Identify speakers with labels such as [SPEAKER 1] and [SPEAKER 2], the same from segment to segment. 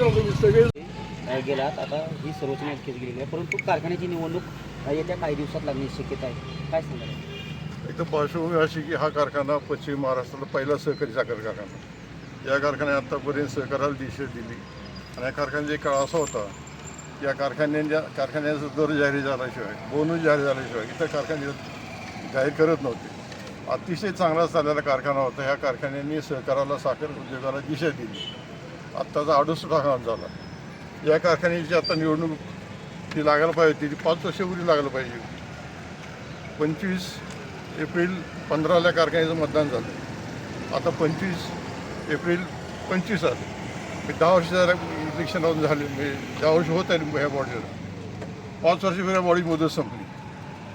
[SPEAKER 1] तुम्ही सगळे
[SPEAKER 2] अ, गेलात. आता ही सर्वोच्च न्यायालयात केस गेलेली आहे. परंतु कारखान्याची निवडणूक येत्या काही दिवसात लागण्याची शक्यता आहे. काय सांगाल?
[SPEAKER 1] एकदम पार्श्वभूमी अशी की हा कारखाना पश्चिम महाराष्ट्रातला पहिला सहकारी साखर कारखाना. या कारखान्यात आत्तापर्यंत सहकाराला दिशा दिली. आणि या कारखान्याचा एक काळ असा होता या कारखान्यांच्या कारखान्याचा दर जाहीर झाल्याशिवाय बोनस जाहीर झाल्याशिवाय इतर कारखाने जाहीर करत नव्हते. अतिशय चांगला चाललेला कारखाना होता. ह्या कारखान्यांनी सहकाराला साखर उद्योगाला दिशा दिली. आत्ताचा अडुसष्ट काम झाला. या कारखान्याची आता निवडणूक ती लागायला पाहिजे होती. ती पाच वर्षापूर्वी लागायला पाहिजे होती. पंचवीस एप्रिल पंधराला कारखान्याचं मतदान झालं. आता पंचवीस एप्रिल पंचवीस आलं. मी दहा वर्ष झाल्या इलेक्शन झाले. म्हणजे दहा वर्ष होत आहे ह्या बॉडीला पाच वर्ष ह्या बॉडी मुदत संपली.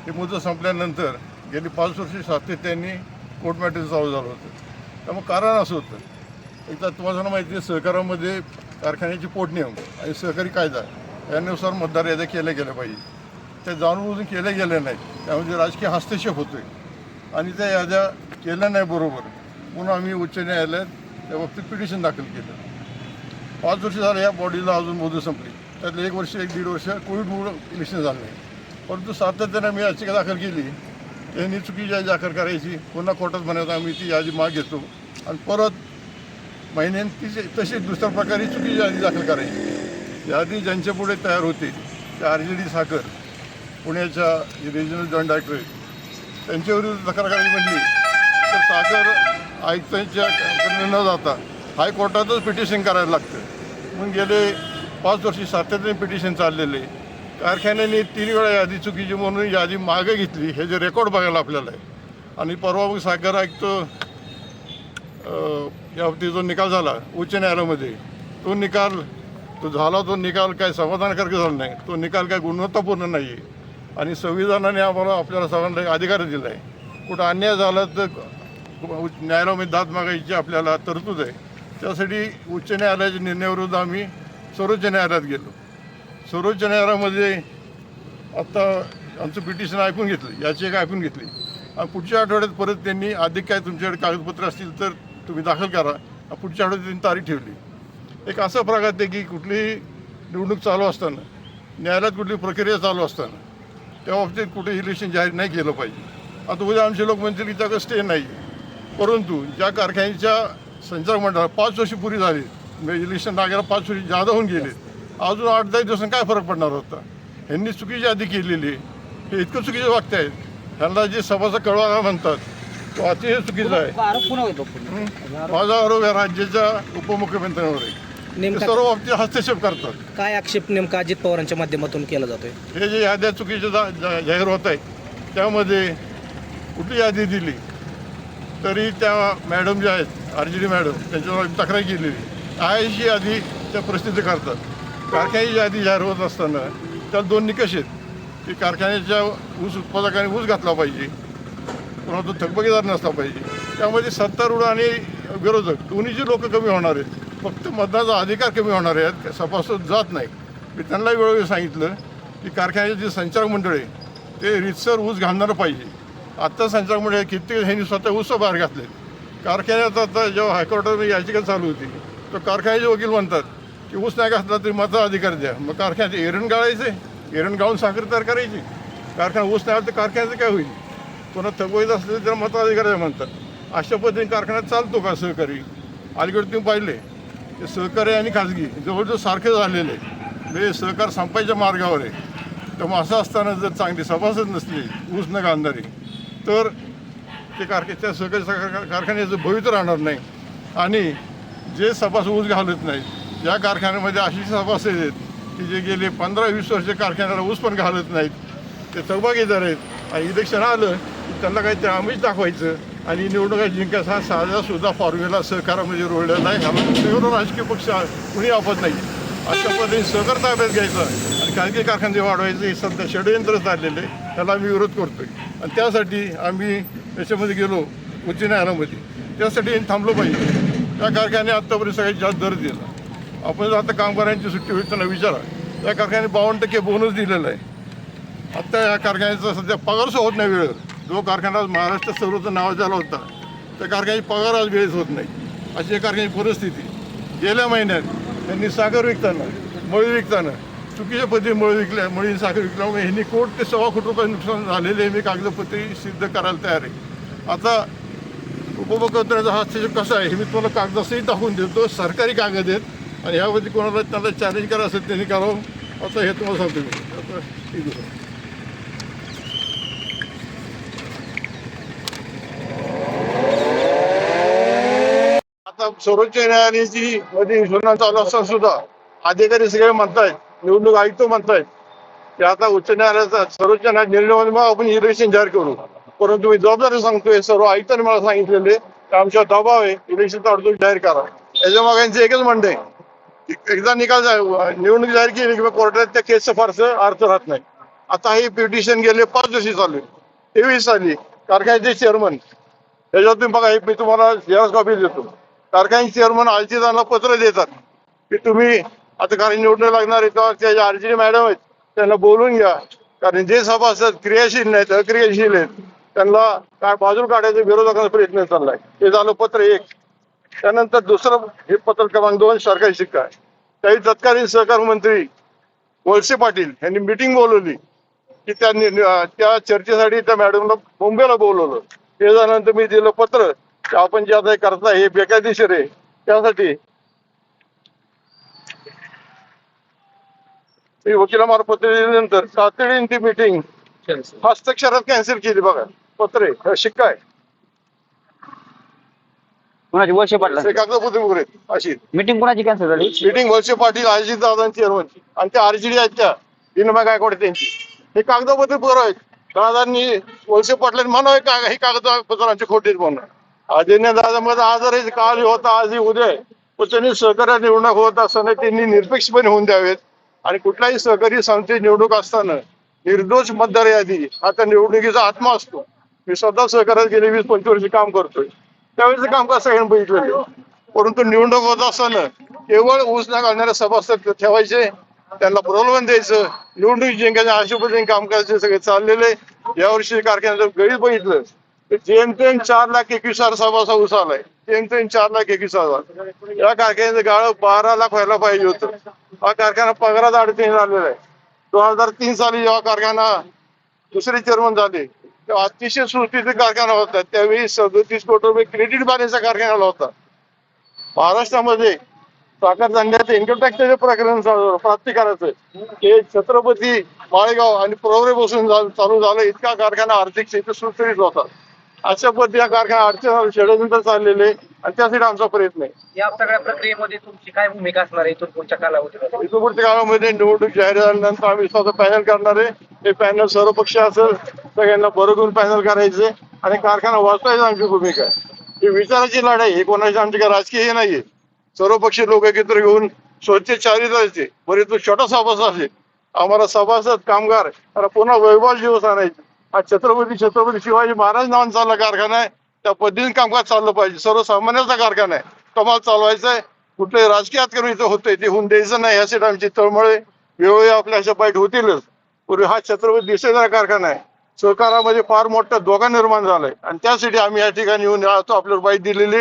[SPEAKER 1] ही मुदत संपल्यानंतर गेली पाच वर्ष सातत्याने कोर्ट मॅटर चालू झालं होतं. त्यामुळे कारण असं होतं. एकदा तुम्हाला माहिती आहे सहकारामध्ये कारखान्याची पोटनियम आणि सहकारी कायदा यानुसार मतदार याद्या केल्या गेल्या पाहिजे. त्या जाणूनबुजून केल्या गेल्या नाहीत. त्यामध्ये राजकीय हस्तक्षेप होतोय आणि त्या याद्या केल्या नाही बरोबर म्हणून आम्ही उच्च न्यायालयात त्या बाबतीत पिटिशन दाखल केलं. पाच वर्ष झालं या बॉडीला अजून मोदी संपली. त्यातलं एक वर्ष एक दीड वर्ष कोविडमुळं इलेक्शन झालं नाही. परंतु सातत्याने मी याचिका दाखल केली. यांनी चुकीची यादी दाखल करायची पुन्हा कोर्टात म्हणायचं आम्ही ती यादी माग घेतो आणि परत महिन्यात ती तशी दुसऱ्या प्रकारे चुकीची यादी दाखल करायची यादी ज्यांच्या पुढे तयार होते त्या आर जे डी साखर पुण्याच्या रिजनल जॉईंट डायरेक्टर त्यांच्याविरुद्ध तक्रार करायची म्हणली तर साखर आयुक्तांच्या न जाता हायकोर्टातच पिटिशन करायला लागतं मग गेले पाच वर्षी सातत्याने पिटिशन चाललेले कारखान्याने तीन वेळा यादी चुकीची म्हणून यादी मागे घेतली. हे जे रेकॉर्ड बघायला आपल्याला आहे. आणि परवा मग साखर आयुक्त अं, जो निकाल झाला उच्च न्यायालयामध्ये तो निकाल तो झाला तो निकाल काय समाधानकारक झाला नाही. तो निकाल काय गुणवत्तापूर्ण नाही आहे आणि संविधानाने आम्हाला आपल्याला सर्वांना एक अधिकार दिला आहे. कुठं अन्याय झाला तर उच्च न्यायालयामध्ये दाद मागायची आपल्याला तरतूद आहे. त्यासाठी उच्च न्यायालयाच्या निर्णयाविरुद्ध आम्ही सर्वोच्च न्यायालयात गेलो. सर्वोच्च न्यायालयामध्ये आत्ता आमचं पिटिशन ऐकून घेतलं याचिका ऐकून घेतली. आणि पुढच्या आठवड्यात परत त्यांनी अधिक काय तुमच्याकडे कागदपत्र असतील तर तुम्ही दाखल करा. आणि पुढच्या आठवड्यात त्यांनी तारीख ठेवली. एक असा प्रघात आहे की कुठलीही निवडणूक चालू असताना न्यायालयात कुठली प्रक्रिया चालू असताना त्या बाबतीत कुठे इलेक्शन जाहीर नाही केलं पाहिजे. आता उद्या आमचे लोक म्हणतील की त्याचं स्टे नाही. परंतु ज्या कारखान्याच्या संचालक मंडळाला पाच वर्ष पुरी झाली म्हणजे इलेक्शन लागायला पाच वर्ष जादा होऊन गेले. अजून आठ दहा दिवसांनी काय फरक पडणार होता? ह्यांनी चुकीची यादी केलेली. हे इतकं चुकीचे वागत आहेत. ह्यांना जे सभाचा कळवा म्हणतात तो अतिशय चुकीचा आहे. माझा आरोप या राज्याच्या उपमुख्यमंत्र्यांवर आहे.
[SPEAKER 3] नेमका
[SPEAKER 1] सर्व बाबतीत हस्तक्षेप करतात.
[SPEAKER 3] काय आक्षेप नेमका अजित पवारांच्या माध्यमातून केला जातोय?
[SPEAKER 1] हे जे याद्या चुकीच्या जा- जा- जाहीर होत आहेत त्यामध्ये कुठली यादी दिली? तरी त्या मॅडम ज्या आहेत आर जी डी मॅडम त्यांच्यावर आम्ही तक्रार केलेली. आयची यादी त्या प्रसिद्ध करतात. कारखान्याची यादी जाहीर होत असताना त्यात दोन निकष आहेत. की कारखान्याच्या ऊस उत्पादकाने ऊस घातला पाहिजे पुन्हा तो थकबकीदार नसला पाहिजे. त्यामध्ये सत्तारूढ आणि विरोधक दोन्हीची लोक कमी होणार आहेत फक्त मतदानाचा अधिकार कमी होणार आहेत सभासद जात नाही मी त्यांना वेळोवेळी सांगितलं की कारखान्याचे जे संचालक मंडळ आहे ते रितसर ऊस घालणारं पाहिजे. आत्ता संचालक मंडळ कित्येक ह्यांनी स्वतः ऊस बाहेर घातले कारखान्यात आता जेव्हा हायकोर्टात याचिका चालू होती तर कारखान्याचे वकील म्हणतात की ऊस नाही घातला तरी मता अधिकार द्या. मग कारखान्याचे एरण गाळायचे एरण गाळून साखर तयार करायची. कारखाना ऊस नाही आला तर कारखान्याचं काय होईल? कोणा थकवत असले तर त्याला अधिकार द्या म्हणतात. अशा पद्धतीने कारखान्यात चालतो का सहकारी? अलीकडे तुम्ही पाहिले ते सहकारी आणि खाजगी जवळजवळ सारखे झालेले म्हणजे सहकार संपायच्या मार्गावर आहे. तर मग असं असताना जर चांगली सभासद नसली ऊस न घालणारी तर ते कारखान्याच्या त्या सहकारी कारखान्याचं भवित राहणार नाही. आणि जे सभासद ऊस घालत नाहीत या कारखान्यामध्ये अशी सभासद आहेत की जे गेले पंधरा वीस वर्ष कारखान्याला ऊस पण घालत नाहीत. ते सहभागीदार आहेत. आणि इलेक्शन आलं की त्यांना काही ते आम्हीच दाखवायचं आणि निवडणुका जिंकायचा. हा साधा सुद्धा फॉर्म्युला सहकारामध्ये रोवलेला नाही. ह्याला म्हणजे राजकीय पक्ष कुणी आपत नाही. अशा पद्धतीने सहकार ताब्यात घ्यायचं आणि खाजगी कारखाने वाढवायचं हे सध्या षडयंत्र चाललेलं आहे. त्याला आम्ही विरोध करतोय. आणि त्यासाठी आम्ही याच्यामध्ये गेलो उच्च न्यायालयामध्ये. त्यासाठी थांबलो पाहिजे. त्या कारखान्याने आत्तापर्यंत सगळ्यात जास्त दर दिला. आपण जर आता कामगारांची सुट्टी होईल त्यांना विचारा. या कारखान्याने बावन्न टक्के बोनस दिलेला आहे. आत्ता या कारखान्याचा सध्या पगारच होत नाही वेळेवर. जो कारखाना महाराष्ट्र सर्वोच्च नाव झाला होता त्या कारखान्याची पगार आज वेळेत होत नाही. अशी या कारखान्याची परिस्थिती. गेल्या महिन्यात त्यांनी साखर विकताना मळी विकताना चुकीच्या पद्धतीने मळी विकल्या मळी साखर विकल्यामुळे ह्यांनी कोट ते सव्वा कोटी रुपये नुकसान झालेले मी कागदपत्री सिद्ध करायला तयार आहे. आता उपभोक्त्याचा हा स्थिती कसा आहे हे मी तुम्हाला कागदासही दाखवून देतो. सरकारी कागद आहेत. आणि यावरती कोणाला त्यांना चॅलेंज करा असेल त्यांनी करावं. असं हे तुम्हाला सांगतो मी. आता ठीक आहे आता सर्वोच्च न्यायालयाची मध्ये सुनावणी चालू असताना सुद्धा अधिकारी सगळे म्हणतायत निवडणूक आयुक्त म्हणतायत की आता उच्च न्यायालयाचा सर्वोच्च न्यायालय निर्णय मग आपण इलेक्शन जाहीर करू. परंतु मी जबाबदारी सांगतोय सर्व आयुक्तांनी मला सांगितलेले की आमच्या दबाव आहे इलेक्शनचा अडचण जाहीर करा. याच्या मागे यांचं एकच म्हणणं आहे एकदा निकाल निवडणूक जाहीर केली किंवा कोर्टात त्या केसचं फारसं अर्थ राहत नाही. आता हे पिटिशन गेले पाच दिवशी चालू आहे. तेवीस साली कारखान्याचे चेअरमन त्याच्यावर तुम्ही बघा मी तुम्हाला जेव्हा कॉपी देतो. कारखान्याचे चेअरमन आलतीदारांना पत्र देतात की तुम्ही आता कारण निवडणूक लागणार आहे तेव्हा त्याच्या आरजी मॅडम आहेत त्यांना बोलून घ्या. कारण जे सभा असतात क्रियाशील नाहीत अक्रियाशील आहेत त्यांना काय बाजूला काढायचा विरोधकांचा प्रयत्न चाललाय. हे झालं पत्र एक. त्यानंतर दुसरं हे पत्र क्रमांक दोन सरकारी शिक्का आहे त्याही तत्कालीन सहकार मंत्री वळसे पाटील यांनी मिटिंग बोलवली. की त्या नि- अं, त्या चर्चेसाठी त्या मॅडमला मुंबईला बोलवलं. ते झाल्यानंतर मी दिलं पत्र की आपण जे आता हे करताय हे बेकायदेशीर आहे. त्यासाठी मी वकिलामार्फत पत्र दिल्यानंतर तातडीने ती मिटिंग हस्ताक्षरात कॅन्सल केली बघा. पत्र आहे. शिक्का आहे
[SPEAKER 2] कोणाची वर्ष पाटला?
[SPEAKER 1] आहेत, अशी.
[SPEAKER 2] मीटिंग कोणाची कॅन्सल झाली?
[SPEAKER 1] मिटिंग वळसे पाटील अजित दादांची चेअरमनची आणि त्या आरजीडी आहेत त्या विनोबा गायकवाड त्यांची. हे कागदपत्र बरं आहेत दादांनी वळसे पाटलांनी म्हणावे का हे कागदपत्र आमचे खोटे आहेत म्हणून. अजय दादामध्ये आजही काल होता आजही उद्या आहे. पण त्यांनी सहकार्य निवडणूक होत असताना त्यांनी निरपेक्षपणे होऊन द्यावेत. आणि कुठल्याही सहकारी संस्थेची निवडणूक असताना निर्दोष मतदार यादी हा त्या निवडणुकीचा आत्मा असतो. मी स्वतः सहकार्यात गेले वीस पंचवीस वर्ष काम करतोय. त्यावेळेचं काम कसं आहे बघितलेलं परंतु निवडणूक होत असताना केवळ ऊस न घालणारे सभासद ठेवायचे त्यांना प्रलोभन द्यायचं निवडणूक जिंकायच्या अशा कामकाज काम करायचे सगळे चाललेले यावर्षी कारखान्याचं गळीत बघितलं. तर जेमतेम चार लाख एकवीस हजार सभासा ऊस आलाय जेमतेम चार लाख एकवीस हजार. या कारखान्याचं गाळ बारा लाख व्हायला पाहिजे होतं. हा कारखाना पगारात अडचणी झालेला आहे. दोन हजार तीन साली जेव्हा कारखाना दुसरे चेअरमन झाले तेव्हा अतिशय सुस्तीचा कारखाना होता. त्यावेळी सदतीस कोटी रुपये क्रेडिट बाणीचा कारखाना होता. महाराष्ट्रामध्ये साखर धंद्याचं इन्कम टॅक्सचे प्रकरण प्राप्तिकाराचं हे छत्रपती माळेगाव आणि प्रवरे बसून चालू झालं. इतका कारखाना आर्थिक स्थिती सुरळीत होता. अशा पद्धती हा कारखाना अडचण षडयंत्र चाललेले आणि त्यासाठी आमचा प्रयत्न आहे.
[SPEAKER 4] या सगळ्या प्रक्रियेमध्ये तुमची काय भूमिका असणार आहे? इथून पुढच्या कालावधीमध्ये?
[SPEAKER 1] इथं पुढच्या काळामध्ये निवडणूक जाहीर झाल्यानंतर आम्ही स्वतः पॅनल करणार आहे. हे पॅनल सर्व पक्ष असेल सगळ्यांना बरोबर पॅनल करायचे. आणि कारखाना वाचवायची आमची भूमिका आहे. ही विचाराची लढाई ही कोणाची आमची काय राजकीय हे नाहीये. सर्व पक्षी लोक एकत्र घेऊन स्वच्छ चारित्र्याचे बरे तो छोटा सभासद असेल आम्हाला सभासद कामगार पुन्हा वैभव दिवस आणायचे हा छत्रपती छत्रपती शिवाजी महाराज नावांचा चालला कारखाना आहे. त्या पद्धतीने कामकाज चाललं पाहिजे. सर्वसामान्याचा कारखाना आहे. कमाल चालवायचा आहे. कुठले राजकीय हातकरून इथं होतंय. ते होऊन द्यायचं नाही. यासाठी आमची तळमळे वेळोवेळी आपल्या अशा बाईट होतीलच. पूर्वी हा छत्रपती दिसेचा कारखाना आहे. सहकारामध्ये फार मोठा धोका निर्माण झालाय. आणि त्यासाठी आम्ही या ठिकाणी येऊन आज आपल्याला बाईट दिलेली